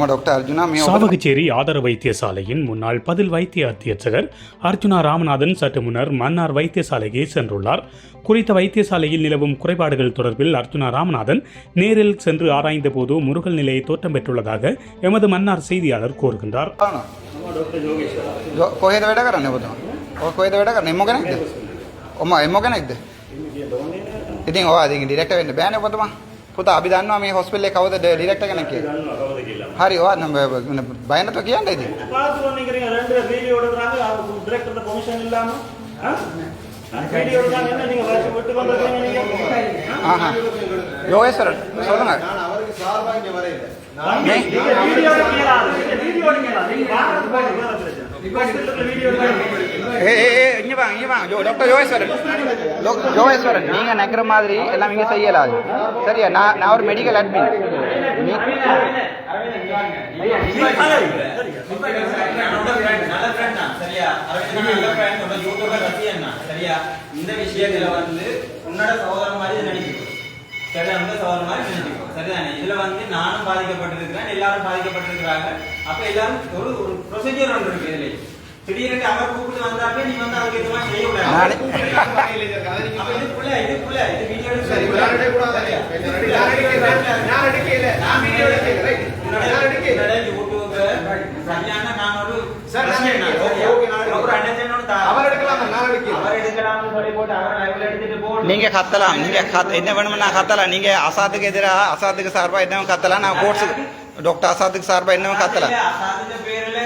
මම ඩොක්ට අර්ජුනා මේ ඔබ சாவகச்சேரி ஆதார வைத்தியசாலையின் முன்னாள் பதில் வைத்திய அத்தியட்சகர் அர்ஜுனா ராமநாதன் சற்று முன்னர் மன்னார் வைத்தியசாலைக்கு சென்றுள்ளார் குறித்த வைத்தியசாலையில் நிலவும் குறைபாடுகள் தொடர்பில் அர்ஜுனா ராமநாதன் நேரில் சென்று ஆராய்ந்த போது முருகல் நிலையை தோற்றம் பெற்றுள்ளதாக எமது மன்னார் செய்தியாளர் கூறுகின்றார் ජෝ- කොහෙද වැඩ කරන්න ඔබතුමා ඔය කොහෙද වැඩ කරන්න එම්මෝ කෙනෙක්ද ඔම එම්මෝ කෙනෙක්ද ඉතින් ඔයා ඉතින් ඩිරෙක්ටර් වෙන්න බෑනේ ඔබතුමා පුතා අපි දන්නවා මේ හොස්පිටල් එකේ කවුද ඩිරෙක්ටර් කෙනෙක් කියලා හරි ඔයා නම් බය නැතුව කියන්න ඉතින් பார்த்து நினைக்கிறீங்க ரெண்டு வீடியோ எடுக்கிறாங்க டிரெக்டர் பெர்மிஷன் இல்லாம வீடியோ எடுக்கிறாங்க என்ன நீங்க வருஷம் விட்டு வந்திருக்கீங்க நீங்க ஆஹா யோகேஸ்வரன் சொல்லுங்க நான் அவருக்கு சார்பாக இங்க வரையில நீங்க வீடியோ எடுக்கலாம் வீடியோ எடுக்கலாம் நீங்க வாரது போய் வேற பிரச்சனை ஹாஸ்பிடல்ல வீடியோ எடுக்கலாம் ஏ ஏ ஏ இங்க வாங்க இங்க வாங்க ஜோ- டாக்டர் யோகேஸ்வரன் யோகேஸ்வரன் நீங்க நினைக்கிற மாதிரி எல்லாம் இங்க செய்யலாது. சரியா? நான் நான் ஒரு மெடிக்கல் அட்மின்? இந்த விஷயத்துல வந்து உன்னோட சகோதரன் மாதிரி நினைச்சுக்கோ சரியா? உங்க சகோதரன் மாதிரி நினைச்சுக்கோ சரிதானே இதுல வந்து நானும் பாதிக்கப்பட்டிருக்கிறேன் எல்லாரும் பாதிக்கப்பட்டிருக்கிறாங்க அப்ப எல்லாரும் ஒரு ஒரு ப்ரொசீஜர் ஒன்று இருக்கு இதுல திடீர்னு அவர் கூப்பிட்டு வந்தாப்பே நீ வந்து அதுக்கு எதுவும் செய்ய கூடாது இதுக்குள்ள இதுக்குள்ள இது வீடியோ சரி, நான் எடுக்கக்கூடாது. நான் எடுக்கல. நான் எடுக்கல. நான் வீடியோ எடுக்கல. ரைட். நான் எடுக்கல. சரியான நான் ஒரு சார், நான்? ஓகே, நான். ஒரு அண்ணன் அவர் எடுக்கலாம் நான் எடுக்கல. அவர் எடுக்கலாம்னு சொல்லி போட்டு அவர் லைவ்ல எடுத்துட்டு. நீங்க கத்தலாம் நீங்க என்ன வேணும்னா கத்தலாம் நீங்க அசாத்துக்கு எதிராக அசாத்துக்கு சார்பா என்ன கத்தலாம் நான் கோர்ஸுக்கு டாக்டர் அசாத்துக்கு சார்பா என்ன கத்தலாம் பேர்ல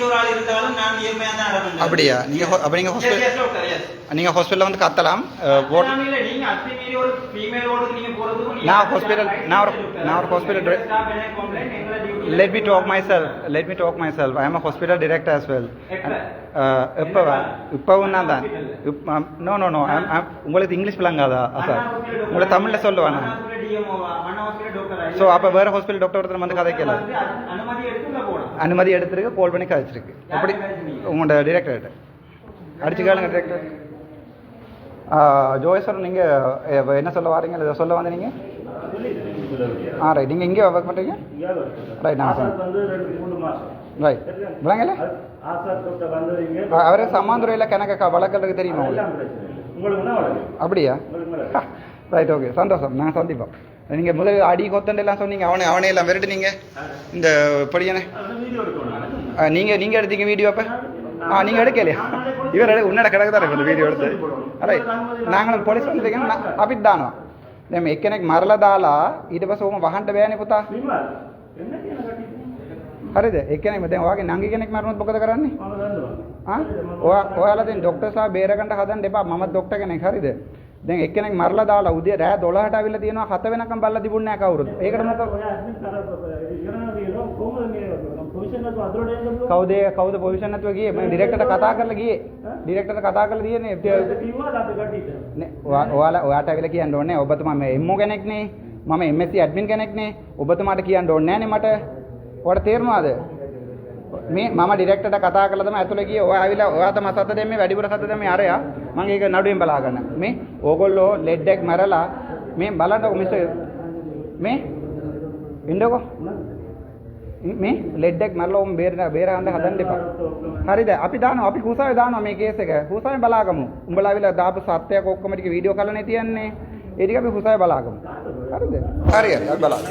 யாராவது திருச்சியில் ஒரு ஆள் இருந்தாலும் நான் நேர்மையா தான் நடப்பேன். அப்படியா? நீங்க ஹோ- அப்ப நீங்க Yes, hospital yes, doctor, yes. நீங்க ஹாஸ்பிட்டல்ல வந்து கத்தலாம். ஓட் ஒரு நான் hospital- நான் ஒரு- நான் ஒரு hospital direct- Staff என்ன complaint, எங்களை duty ல let me talk myself. Let me talk myself. I am a hospital director as well. எப்ப? uh, எப்பவா இப்பவும் நான் தான். நோ நோ நோ உங்களுக்கு இங்கிலீஷ் விளங்காதா? சார் உங்களை தமிழ்ல சொல்லுவேன். ஸோ அப்போ வேறு ஹாஸ்பிட்டல் டாக்டர் ஒருத்தர் வந்து கதைக்கல வந்து அனு- அனுமதி எடுத்திருக்கு கால் பண்ணி கதைச்சிருக்கு எப்படி? உங்களோட டிரெக்டர்கிட்ட அடிச்சு கேளுங்க டிரெக்டர் ஜோயஸ்வர் நீங்கள் என்ன சொல்ல வாரீங்க? இதை சொல்ல வந்து நீங்கள் ஆ ரைட் நீங்கள் இங்கே ஒர்க் பண்ணுறீங்க ரைட் நான் ரைட் விளங்கல? அவரே சமாந்துறையில் கணக்கு வழக்கருக்கு தெரியுமா? உங்களுக்கு இல்லை. அப்படியா? ரைட் ஓகே சந்தோஷம். நான் சந்திப்போம். நீங்கள் முதல்ல அடி கொத்தண்டெல்லாம் சொன்னீங்க அவனை அவனே எல்லாம் விரட்டுனீங்க. இந்த படியானே. நீங்கள் நீங்கள் எடுத்தீங்க வீடியோ அப்போ? ஆ நீங்கள் எடுக்கலையா? இவர் எடு உன்னோட கிடக்கு தான் இந்த வீடியோ எடுத்து. ಅದೇ ನಾಂಗಳು ಪೊಲೀಸ್ ಬಂದಿದ್ದೇನೆ ಅಬಿದ್ದಾನು ನಮ್ಮ ಎಕ್ಕನಕ್ಕೆ ಮರಲದಾಲ ಇದು ಬಸ್ ಹೋಗ ವಹಂಟ ಬೇನೆ ಪುತ ಹರಿದೆ ಎಕ್ಕನಕ್ಕೆ ಮತ್ತೆ ಹೋಗಿ ನಂಗೆ ಕೆನಕ್ಕೆ ಮರಮತ್ ಬೊಕ್ಕದ ಕರನ್ನಿ ಹಾಂ ಓ ಓ ಅಲ್ಲದೇನು ಡಾಕ್ಟರ್ ಸಹ ಬೇರೆ ಗಂಟ ಹದನ್ ಡೆಪ ಮಮ್ಮ ಡಾಕ್ಟರ್ ಕೆನಕ್ಕೆ ಹರಿದೆ දැන් එක්කෙනෙක් මරලා දාලා උදේ රෑ 12ට අවිල්ලා තියෙනවා 7 වෙනකම් බලලා තිබුණේ නැහැ කවුරුත්. ඒකට මොකද කවුද කවුද පොසිෂන් නැතුව ගියේ? මම ඩිරෙක්ටර්ට කතා කරලා ගියේ. ඩිරෙක්ටර්ට කතා කරලා තියෙන්නේ ඔයාලා ඔයාට අවිල්ලා කියන්න ඕනේ ඔබතුමා මේ එම්මෝ කෙනෙක් නේ. මම MSc ඇඩ්මින් කෙනෙක් නේ. ඔබතුමාට කියන්න ඕනේ නැහනේ මට. ඔයාලට තේරුණාද? මේ මම ඩිරෙක්ටර්ට කතා කරලා තමයි ඇතුළේ ගියේ. ඔයා ඇවිල්ලා ඔයා තමයි සද්ද දෙන්නේ වැඩිපුර සද්ද දෙන්නේ අරයා. මම ඒක නඩුවෙන් බලා ගන්න මේ ඕගොල්ලෝ ලෙඩ් එක මරලා මේ බලන්නකො මිස්ටර් මේ ඉන්නකො? මේ ලෙඩ් එක මරලා උඹ බේර බේරගන්න හදන්න එපා. හරිද අපි දානවා අපි හුසාවේ දානවා මේ කේස් එක. හුසාවේ බලාගමු. උඹලා ඇවිල්ලා දාපු සත්‍යයක් ඔක්කොම ටික වීඩියෝ කරලානේ තියන්නේ. ඒ ටික අපි හුසාවේ බලාගමු. හරිද? හරි හරි අපි බලමු